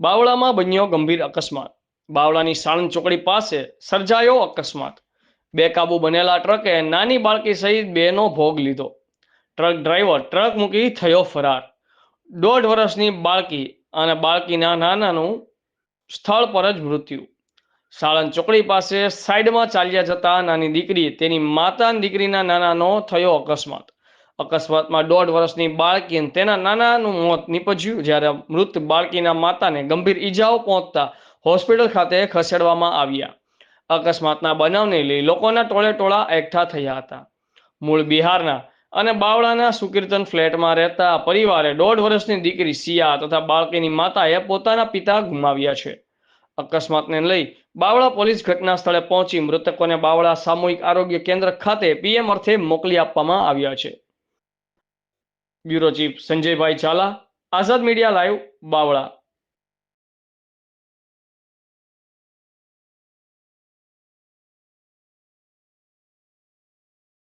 બાવળામાં બન્યો ગંભીર અકસ્માત. બાવળાની સાણંદ ચોકડી પાસે સર્જાયો અકસ્માત. બેકાબુ બનેલા ટ્રકે નાની બાળકી સહિત બેનો ભોગ લીધો. ટ્રક ડ્રાઈવર ટ્રક મૂકી થયો ફરાર. દોઢ વર્ષની બાળકી અને બાળકીના નાનાનું સ્થળ પર જ મૃત્યુ. સાળંદ ચોકડી પાસે સાઈડમાં ચાલ્યા જતા નાની દીકરી તેની માતા દીકરીના નાનાનો થયો અકસ્માત. અકસ્માતમાં દોઢ વર્ષની બાળકી અને તેના નાનાનું મોત નીપજ્યું જ્યારે મૃત બાળકીના માતાને ગંભીર ઈજાઓ પહોંચતા હોસ્પિટલ ખાતે ખસેડવામાં આવ્યા. અકસ્માતના બનાવને લઈ લોકોના ટોળે ટોળા એકઠા થયા હતા. મૂળ બિહારના અને બાવળાના સુકીર્તન ફ્લેટમાં રહેતા પરિવારે દોઢ વર્ષની દીકરી સિયા તથા બાળકીની માતાએ પોતાના પિતા ગુમાવ્યા છે. અકસ્માતને લઈ બાવળા પોલીસ ઘટના સ્થળે પહોંચી મૃતકોને બાવળા સામૂહિક આરોગ્ય કેન્દ્ર ખાતે પીએમ અર્થે મોકલી આપવામાં આવ્યા છે. Bureau chief Sanjaybhai Zala Azad media live Bavla.